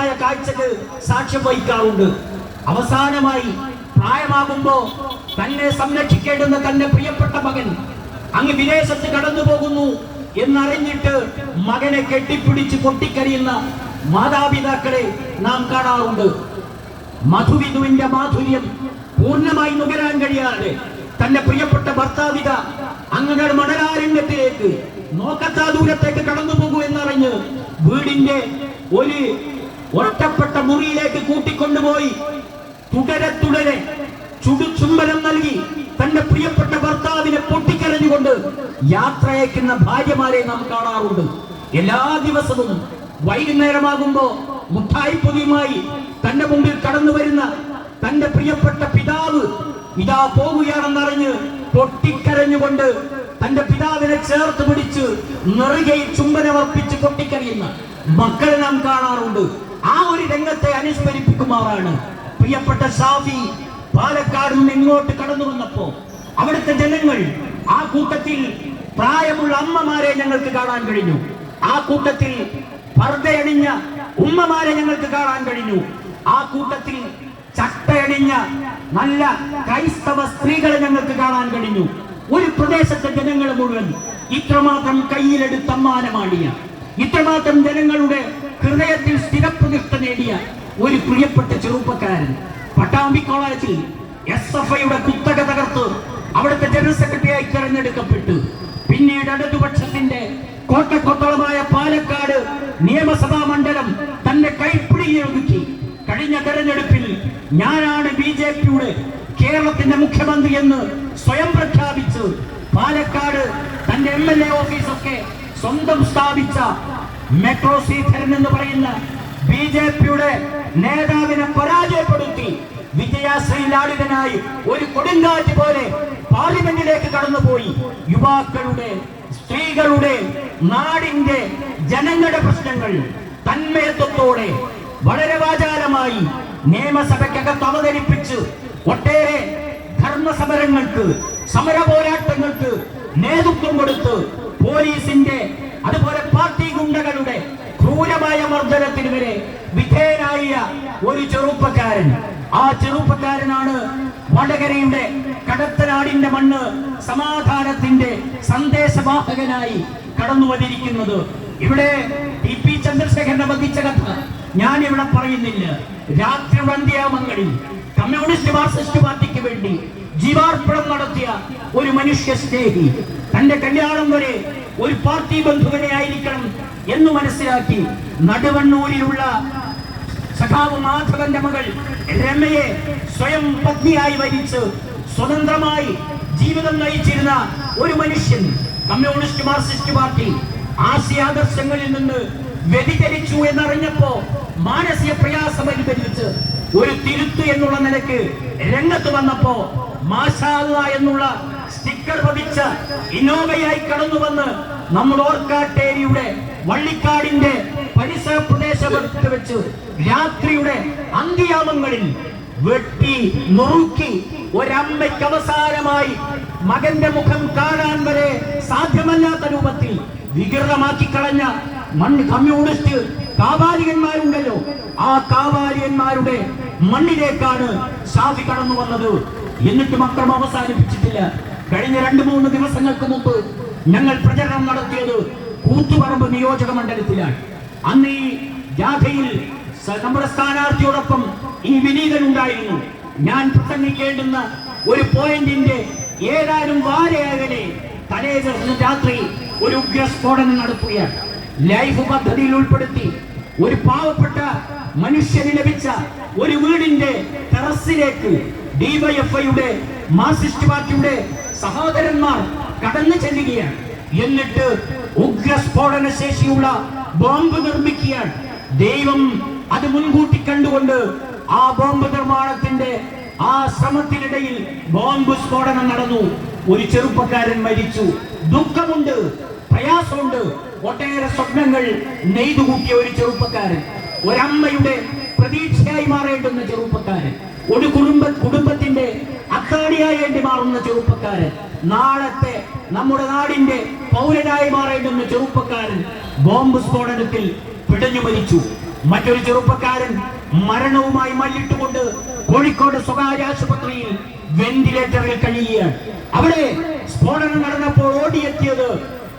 ദുഃഖകരമായ കാഴ്ചക്ക് സാക്ഷ്യം വഹിക്കാറുണ്ട്. അവസാനമായി പ്രായമാകുമ്പോ തന്നെ സംരക്ഷിക്കേണ്ടുന്ന തന്റെ പ്രിയപ്പെട്ട മകൻ അങ്ങ് വിദേശത്ത് കടന്നു പോകുന്നു എന്നറിഞ്ഞിട്ട് മകനെ കെട്ടിപ്പിടിച്ച് പൊട്ടിക്കരിയുന്ന മാതാപിതാക്കളെ നാം കാണാറുണ്ട്. മധുവിധുവിന്റെ മാധുര്യം പൂർണമായി നുകരാൻ കഴിയാതെ തന്റെ പ്രിയപ്പെട്ട ഭർത്താവിത അങ്ങനെ മണലാരണ്യത്തിലേക്ക് നോക്കത്താ ദൂരത്തേക്ക് കടന്നു പോകൂ എന്നറിഞ്ഞ് വീടിന്റെ ഒരു ഒറ്റപ്പെട്ട മുറിയിലേക്ക് കൂട്ടിക്കൊണ്ടുപോയി. തുടരെ തുടരെ. ചുടു ചുംബനം നൽകി തന്റെ പ്രിയപ്പെട്ട ഭർത്താവിനെ പൊട്ടിക്കരഞ്ഞുകൊണ്ട് യാത്രയക്കുന്ന ഭാര്യമാരെ നാം കാണാറുണ്ട്. എല്ലാ ദിവസവും വൈകുന്നേരമാകുമ്പോ മുട്ടായി പൊതിയുമായി തന്റെ മുമ്പിൽ കടന്നു വരുന്ന തന്റെ പ്രിയപ്പെട്ട പിതാവ് ഇതാ പോവുകയാണെന്നറിഞ്ഞ് പൊട്ടിക്കരഞ്ഞുകൊണ്ട് തന്റെ പിതാവിനെ ചേർത്ത് പിടിച്ച് നിറുകയിൽ ചുംബനമർപ്പിച്ച് പൊട്ടിക്കരയുന്ന മക്കളെ നാം കാണാറുണ്ട്. ആ ഒരു രംഗത്തെ അനുസ്മരിപ്പിക്കുമാറാണ്. പ്രിയപ്പെട്ട സാഫി പാലക്കാട് നിന്ന് ഇങ്ങോട്ട് കടന്നു വന്നപ്പോ അവിടുത്തെ ജനങ്ങൾ ആ കൂട്ടത്തിൽ പ്രായമുള്ള അമ്മമാരെ ഞങ്ങൾക്ക് കാണാൻ കഴിഞ്ഞു. ആ കൂട്ടത്തിൽ പർദ്ദയണിഞ്ഞ ഉമ്മമാരെ ഞങ്ങൾക്ക് കാണാൻ കഴിഞ്ഞു. ആ കൂട്ടത്തിൽ ചട്ടയണിഞ്ഞ നല്ല ക്രൈസ്തവ സ്ത്രീകളെ ഞങ്ങൾക്ക് കാണാൻ കഴിഞ്ഞു. ഒരു പ്രദേശത്തെ ജനങ്ങൾ മുഴുവൻ ഇത്രമാത്രം കയ്യിലെടുത്ത് അമ്മാനമാടിയ ഇത്രമാത്രം ജനങ്ങളുടെ ഹൃദയത്തിൽ സ്ഥിരപ്രതിഷ്ഠ നേടിയ ഒരു പ്രിയപ്പെട്ട ചെറുപ്പക്കാരൻ. പട്ടാമ്പി കോളേജിൽ എസ് എഫ് ഐയുടെ കുത്തക തകർത്ത് അവിടുത്തെ ജനറൽ സെക്രട്ടറിയായി തെരഞ്ഞെടുക്കപ്പെട്ടു. പിന്നീട് ഇടതുപക്ഷത്തിന്റെ കോട്ടക്കൊത്തളമായ പാലക്കാട് നിയമസഭാ മണ്ഡലം തന്നെ കൈപ്പിടിയൊതുക്കി കഴിഞ്ഞ തെരഞ്ഞെടുപ്പിൽ ഞാനാണ് ബി ജെ പിയുടെ കേരളത്തിന്റെ മുഖ്യമന്ത്രി എന്ന് സ്വയം പ്രഖ്യാപിച്ച് പാലക്കാട് തന്റെ എം എൽ എ ഓഫീസൊക്കെ സ്വന്തം സ്ഥാപിച്ച മെട്രോ ശ്രീധരൻ എന്ന് പറയുന്ന ബി ജെ പിയുടെ നേതാവിനെ പരാജയപ്പെടുത്തി വിജയാശ്രീലാളിതനായി ഒരു കൊടുങ്കാറ്റ് പോലെ പാർലമെന്റിലേക്ക് കടന്നുപോയി. യുവാക്കളുടെ സ്ത്രീകളുടെ നാടിന്റെ ജനങ്ങളുടെ പ്രശ്നങ്ങൾ തന്മയത്വത്തോടെ വളരെ വാചാലമായി നിയമസഭയ്ക്കകത്ത് അവതരിപ്പിച്ച് ഒട്ടേറെ ധർമ്മസമരങ്ങൾക്ക് സമര പോരാട്ടങ്ങൾക്ക് നേതൃത്വം കൊടുത്ത് പോലീസിന്റെ അതുപോലെ പാർട്ടി ഗുണ്ടകളുടെ ക്രൂരമായ മർദ്ദനത്തിന് വരെ വിധേയനായ ഒരു ചെറുപ്പക്കാരൻ. ആ ചെറുപ്പക്കാരനാണ് വടകരയുടെ കടത്തനാടിന്റെ മണ്ണ് സമാധാനത്തിന്റെ സന്ദേശവാഹകനായി കടന്നു വന്നിരിക്കുന്നത്. ഇവിടെ ടി പി ചന്ദ്രശേഖരനെ വധിച്ച കഥ ഞാൻ ഇവിടെ പറയുന്നില്ല. രാത്രി വന്ധ്യാമങ്ങളിൽ കമ്മ്യൂണിസ്റ്റ് മാർക്സിസ്റ്റ് പാർട്ടിക്ക് വേണ്ടി ജീവാർപ്പണം നടത്തിയ ഒരു മനുഷ്യ സ്നേഹി. തന്റെ കല്യാണം വരെ ഒരു പാർട്ടി ബന്ധുവിനെ ആയിരിക്കണം എന്ന് മനസ്സിലാക്കി നടുവണ്ണൂരിലുള്ള സഖാവ് മാധവന്റെ മകൾ രമയെ സ്വയം പത്നിയായി വരിച്ച് സ്വതന്ത്രമായി ജീവിതം നയിച്ചിരുന്ന ഒരു മനുഷ്യൻ കമ്മ്യൂണിസ്റ്റ് മാർക്സിസ്റ്റ് പാർട്ടി ആശയാദർശങ്ങളിൽ നിന്ന് വ്യതിചലിച്ചു എന്നറിഞ്ഞപ്പോ മാനസിക പ്രയാസം അനുഭവിച്ച് ഒരു തിരുത്ത് എന്നുള്ള നിലയ്ക്ക് രംഗത്ത് വന്നപ്പോ മാഷാ അല്ലാ എന്നുള്ള സ്റ്റിക്കർ പതിച്ച ഇന്നോവയായി കടന്നു വന്ന് നമ്മൾ ഓർക്കാട്ടേരിയുടെ വള്ളിക്കാടിന്റെ പരിസര പ്രദേശത്ത് വെച്ച് രാത്രിയുടെ അന്ത്യാമങ്ങളിൽ വെട്ടി നുറുക്കി ഒരമ്മയ്ക്ക് അവസാനമായി മകന്റെ മുഖം കാണാൻ വരെ സാധ്യമല്ലാത്ത രൂപത്തിൽ വികൃതമാക്കി കളഞ്ഞ മണ്ണ് കമ്മ്യൂണിസ്റ്റ് കാവാലികന്മാരുണ്ടല്ലോ. ആ കാവാലികന്മാരുടെ മണ്ണിലേക്കാണ് ഷാഫി കടന്നു വന്നത്. എന്നിട്ടും അക്രമം അവസാനിപ്പിച്ചിട്ടില്ല. കഴിഞ്ഞ രണ്ട് മൂന്ന് ദിവസങ്ങൾക്ക് മുമ്പ് ഞങ്ങൾ പ്രചരണം നടത്തിയത് കൂത്തുപറമ്പ് നിയോജക മണ്ഡലത്തിലാണ്. അന്ന് ഈ ജാഥയിൽ നമ്മുടെ സ്ഥാനാർത്ഥിയോടൊപ്പം ഈ വിനീതൻ ഉണ്ടായിരുന്നു. ഞാൻ പ്രസംഗിക്കേണ്ടുന്ന ഒരു പോയിന്റിന്റെ ഏതാനും വാരയകലെ തലേ ദിവസം രാത്രി ഒരു ഉഗ്രസ്ഫോടനം നടത്തുകയാണ്. ലൈഫ് പദ്ധതിയിൽ ഉൾപ്പെടുത്തി ഒരു പാവപ്പെട്ട മനുഷ്യന് ലഭിച്ച ഒരു വീടിന്റെ ടെറസിലേക്ക് ഡിവൈഎഫ്ഐയുടെ മാർസിസ്റ്റ് പാർട്ടിയുടെ സഹോദരന്മാർ കടന്നു ചെല്ലുകയാണ്. എന്നിട്ട് ഉഗ്ര സ്ഫോടന ശേഷിയുള്ള ബോംബ് നിർമ്മിക്കുകയാണ്. ദൈവം അത് മുൻകൂട്ടി കണ്ടുകൊണ്ട് ആ ബോംബ് നിർമ്മാണത്തിന്റെ ആ ശ്രമത്തിനിടയിൽ ബോംബ് സ്ഫോടനം നടന്നു. ഒരു ചെറുപ്പക്കാരൻ മരിച്ചു. ദുഃഖമുണ്ട് പ്രയാസമുണ്ട്. ഒട്ടേറെ സ്വപ്നങ്ങൾ നെയ്തുകൂട്ടിയ ഒരു ചെറുപ്പക്കാരൻ ഒരമ്മയുടെ പ്രതീക്ഷയായി മാറേണ്ടുന്ന ചെറുപ്പക്കാരൻ ഒരു കുടുംബ കുടുംബത്തിന്റെ അത്താണിയായി മാറുന്ന ചെറുപ്പക്കാരൻ നാളത്തെ നമ്മുടെ നാടിന്റെ പൗരനായി മാറേണ്ടുന്ന ചെറുപ്പക്കാരൻ ബോംബ് സ്ഫോടനത്തിൽ പിടഞ്ഞു മരിച്ചു. മറ്റൊരു ചെറുപ്പക്കാരൻ മരണവുമായി മല്ലിട്ടുകൊണ്ട് കോഴിക്കോട് സ്വകാര്യ ആശുപത്രിയിൽ വെന്റിലേറ്ററിൽ കഴിയുകയാണ്. അവിടെ സ്ഫോടനം നടന്നപ്പോൾ ഓടിയെത്തിയത്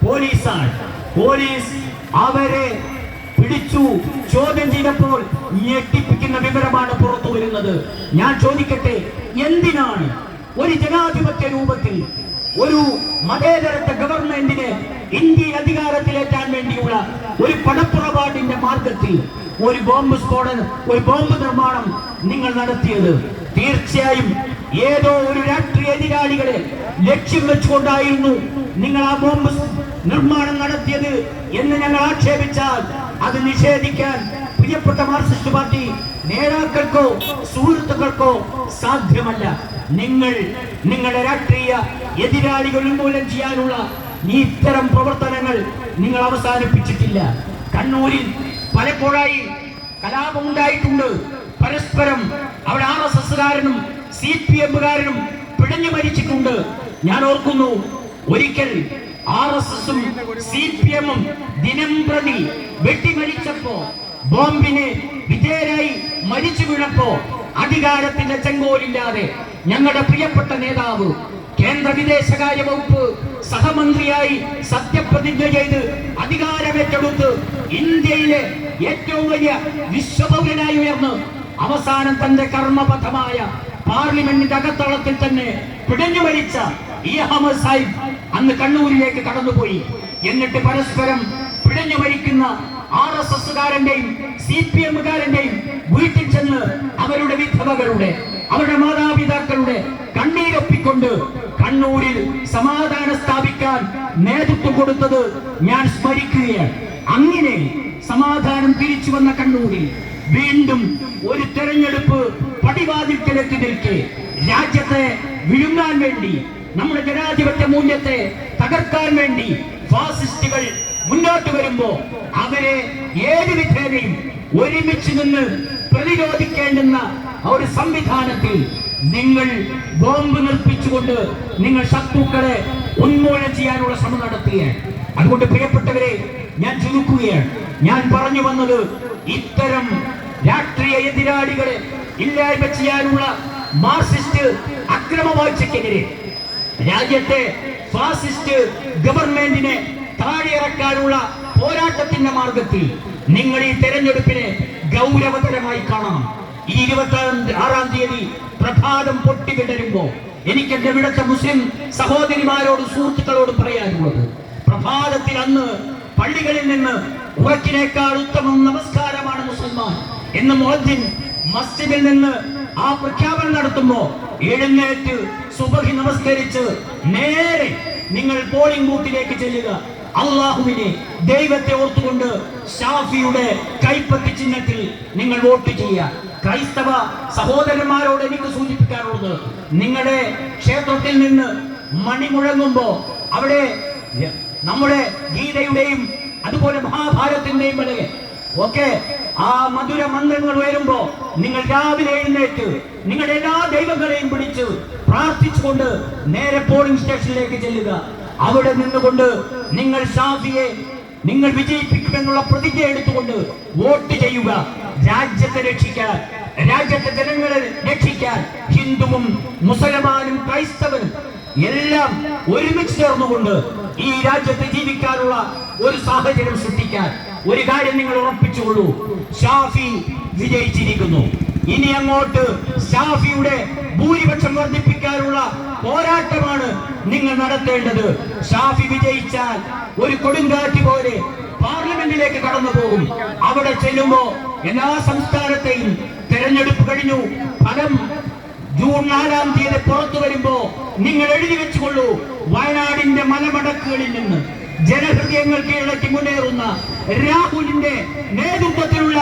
പോലീസാണ്. പോലീസ് അവരെ പിടിച്ചു. ചോദ്യം ചെയ്തപ്പോൾ ഞെട്ടിപ്പിക്കുന്ന വിവരമാണ് പുറത്തു വരുന്നത്. ഞാൻ ചോദിക്കട്ടെ എന്തിനാണ് ഒരു ജനാധിപത്യ രൂപത്തിൽ ഒരു മതേതരത്വ ഗവൺമെന്റിനെ ഇന്ത്യയിൽ അധികാരത്തിലേറ്റാൻ വേണ്ടിയുള്ള ഒരു പണപ്പുറപാടിന്റെ മാർഗത്തിൽ ഒരു ബോംബ് സ്ഫോടനം ഒരു ബോംബ് നിർമ്മാണം നിങ്ങൾ നടത്തിയത്? തീർച്ചയായും ഏതോ ഒരു രാഷ്ട്രീയ എതിരാളികളെ ലക്ഷ്യം വെച്ചുകൊണ്ടായിരുന്നു നിങ്ങൾ ആ ബോംബ് നിർമ്മാണം നടത്തിയത് എന്ന് ഞങ്ങൾ ആക്ഷേപിച്ചാൽ അത് നിഷേധിക്കാൻ പ്രിയപ്പെട്ട മാർക്സിസ്റ്റ് പാർട്ടി നേതാക്കൾക്കോ സുഹൃത്തുക്കൾക്കോ സാധ്യമല്ല. നിങ്ങൾ നിങ്ങളുടെ രാഷ്ട്രീയ എതിരാളികൾ ഉന്മൂലനം ചെയ്യാനുള്ള ഇത്തരം പ്രവർത്തനങ്ങൾ നിങ്ങൾ അവസാനിപ്പിച്ചിട്ടില്ല. കണ്ണൂരിൽ പലപ്പോഴായി കലാപമുണ്ടായിട്ടുണ്ട് പരസ്പരം അവിടെ ആർ എസ് എസ്സുകാരനും സി പി എമ്മുകാരനും പിടഞ്ഞു മരിച്ചിട്ടുണ്ട്. ഞാൻ ഓർക്കുന്നു ഒരിക്കൽ ആർ എസ് എസും സി പി എമ്മും ദിനം പ്രതി വെട്ടിമരിച്ചപ്പോ ബോംബിന് വിധേയരായി മരിച്ചു വീണപ്പോ അധികാരത്തിന്റെ ചെങ്കോലില്ലാതെ ഞങ്ങളുടെ പ്രിയപ്പെട്ട നേതാവ് കേന്ദ്ര വിദേശകാര്യ വകുപ്പ് സഹമന്ത്രിയായി സത്യപ്രതിജ്ഞ ചെയ്ത് അധികാരമേറ്റെടുത്ത് ഇന്ത്യയിലെ ഏറ്റവും വലിയ വിശ്വപൗരനായി ഉയർന്ന് അവസാനം തന്റെ കർമ്മപഥമായ പാർലമെന്റിന്റെ അകത്തളത്തിൽ തന്നെ പിടഞ്ഞു മരിച്ച ഈ അഹമ്മദ് സാഹിബ് അന്ന് കണ്ണൂരിലേക്ക് കടന്നുപോയി. എന്നിട്ട് പരസ്പരം പിടഞ്ഞു ഭരിക്കുന്ന ആർ എസ് എസ്സുകാരന്റെയും സി പി എമ്മുകാരന്റെയും വീട്ടിൽ ചെന്ന് അവരുടെ വിധവകളുടെ അവരുടെ മാതാപിതാക്കളുടെ കണ്ണീരൊപ്പിക്കൊണ്ട് കണ്ണൂരിൽ സമാധാനം സ്ഥാപിക്കാൻ നേതൃത്വം കൊടുത്തത് ഞാൻ സ്മരിക്കുകയാണ്. അങ്ങനെ സമാധാനം തിരിച്ചു വന്ന കണ്ണൂരിൽ വീണ്ടും ഒരു തെരഞ്ഞെടുപ്പ് പടിവാതിൽക്കലെത്തി നിൽക്കെ. രാജ്യത്തെ വിഴുങ്ങാൻ വേണ്ടി നമ്മുടെ ജനാധിപത്യ മൂല്യത്തെ തകർക്കാൻ വേണ്ടി ഫാസിസ്റ്റുകൾ മുന്നോട്ട് വരുമ്പോ അവരെ ഏത് വിധേനയും ഒരുമിച്ച് നിന്ന് പ്രതിരോധിക്കേണ്ടുന്ന ഒരു സംവിധാനത്തിൽ നിങ്ങൾ ബോംബ് നിർപ്പിച്ചുകൊണ്ട് നിങ്ങൾ ശത്രുക്കളെ ഉന്മൂലനം ചെയ്യാനുള്ള ശ്രമം നടത്തുകയാണ് അതുകൊണ്ട് പ്രിയപ്പെട്ടവരെ ഞാൻ ചുരുക്കുകയാണ്. ഞാൻ പറഞ്ഞു വന്നത് ഇത്തരം രാഷ്ട്രീയ എതിരാളികളെ ഇല്ലായ്മ ചെയ്യാനുള്ള മാർസിസ്റ്റ് അക്രമവാഴ്ചക്കെതിരെ രാജ്യത്തെ ഫാസിസ്റ്റ് ഗവൺമെന്റിനെ താഴെയിറക്കാനുള്ള പോരാട്ടത്തിന്റെ മാർഗത്തിൽ നിങ്ങൾ ഈ തെരഞ്ഞെടുപ്പിനെ ഗൗരവതരമായി കാണണം ഈ ഇരുപത്തി ആറാം തീയതി പ്രഭാതം പൊട്ടിവിടരുമ്പോ എനിക്ക് എന്റെ ഇവിടുത്തെ മുസ്ലിം സഹോദരിമാരോട് സുഹൃത്തുക്കളോട് പറയാനുള്ളത് പ്രഭാതത്തിൽ അന്ന് പള്ളികളിൽ നിന്ന് ഉറക്കിനേക്കാൾ ഉത്തമം നമസ്കാരമാണ് മുസൽമാൻ എന്ന് മോദിൻ മസ്ജിദിൽ നിന്ന് ആ പ്രഖ്യാപനം നടത്തുമ്പോ എഴുന്നേറ്റ് സുബഹി നമസ്കരിച്ച് നേരെ നിങ്ങൾ പോളിംഗ് ബൂത്തിലേക്ക് ചെല്ലുക. അള്ളാഹുവിനെ ദൈവത്തെ ഓർത്തുകൊണ്ട് ഷാഫിയുടെ കൈപ്പത്തി ചിഹ്നത്തിൽ നിങ്ങൾ വോട്ട് ചെയ്യുക. ക്രൈസ്തവ സഹോദരന്മാരോട് എനിക്ക് സൂചിപ്പിക്കാനുള്ളത് നിങ്ങളുടെ ക്ഷേത്രത്തിൽ നിന്ന് മണി മുഴങ്ങുമ്പോ അവിടെ നമ്മുടെ ഗീതയുടെയും അതുപോലെ മഹാഭാരത്തിന്റെയും ഒക്കെ ആ മധുര മന്ത്രങ്ങൾ വരുമ്പോ നിങ്ങൾ രാവിലെ എഴുന്നേറ്റ് നിങ്ങളുടെ എല്ലാ ദൈവങ്ങളെയും പിടിച്ച് പ്രാർത്ഥിച്ചുകൊണ്ട് നേരെ പോളിംഗ് സ്റ്റേഷനിലേക്ക് ചെല്ലുക. അവിടെ നിന്നുകൊണ്ട് നിങ്ങൾ ഷാഫിയെ നിങ്ങൾ വിജയിപ്പിക്കുമെന്നുള്ള പ്രതിജ്ഞ എടുത്തുകൊണ്ട് വോട്ട് ചെയ്യുക. രാജ്യത്തെ രക്ഷിക്കാൻ രാജ്യത്തെ ജനങ്ങളെ രക്ഷിക്കാൻ ഹിന്ദുവും മുസൽമാനും ക്രൈസ്തവനും എല്ലാം ഒരുമിച്ച് ചേർന്നുകൊണ്ട് ഈ രാജ്യത്ത് ജീവിക്കാനുള്ള ഒരു സാഹചര്യം സൃഷ്ടിക്കാൻ ഒരു കാര്യം നിങ്ങൾ ഉറപ്പിച്ചുകൊള്ളൂ. ഷാഫി വിജയിച്ചിരിക്കുന്നു. ഇനി അങ്ങോട്ട് ഷാഫിയുടെ ഭൂരിപക്ഷം വർദ്ധിപ്പിക്കാനുള്ള പോരാട്ടമാണ് നിങ്ങൾ നടത്തേണ്ടത്. ഷാഫി വിജയിച്ചാൽ ഒരു കൊടുങ്കാറ്റ് പോലെ പാർലമെന്റിലേക്ക് കടന്നു പോകും അവിടെ ചെല്ലുമ്പോ എല്ലാ സംസ്ഥാനത്തെയും തെരഞ്ഞെടുപ്പ് കഴിഞ്ഞു. ഫലം ജൂൺ നാലാം തീയതി പുറത്തു വരുമ്പോ നിങ്ങൾ എഴുതി വെച്ചുകൊള്ളൂ. വയനാടിന്റെ മലമടക്കുകളിൽ നിന്ന് ജനഹൃദയങ്ങൾ കീഴടക്കി മുന്നേറുന്ന രാഹുലിന്റെ നേതൃത്വത്തിലുള്ള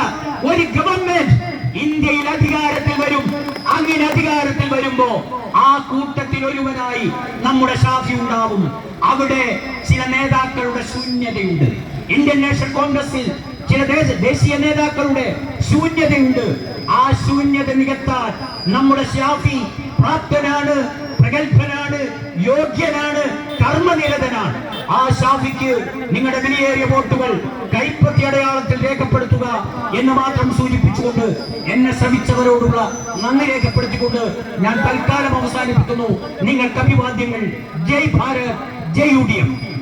ഒരു ഗവൺമെന്റ് ഇന്ത്യയിൽ അധികാരത്തിൽ വരും. അങ്ങനെ അധികാരത്തിൽ വരുമ്പോ ആ കൂട്ടത്തിൽ ഒരുവനായി നമ്മുടെ ഷാഫി ഉണ്ടാവും. അവിടെ ചില നേതാക്കളുടെ ശൂന്യതയുണ്ട്. ഇന്ത്യൻ നാഷണൽ കോൺഗ്രസിൽ ചില ദേശീയ നേതാക്കളുടെ ശൂന്യതയുണ്ട് ആ ശൂന്യത നികത്താൻ നമ്മുടെ ഷാഫി പ്രാപ്തനാണ് പ്രഗത്ഭനാണ് യോഗ്യനാണ് കർമ്മനിരതനാണ്. ആ ഷാഫിക്ക് നിങ്ങളുടെ വിലയേറിയ വോട്ടുകൾ കൈപ്പത്തി അടയാളത്തിൽ രേഖപ്പെടുത്തുക എന്ന് മാത്രം സൂചിപ്പിച്ചുകൊണ്ട് എന്നെ ശ്രമിച്ചവരോടുള്ള നന്ദി രേഖപ്പെടുത്തിക്കൊണ്ട് ഞാൻ തൽക്കാലം അവസാനിപ്പിക്കുന്നു. നിങ്ങൾക്ക് അഭിവാദ്യങ്ങൾ ജയ് ഭാരത് ജയ് യു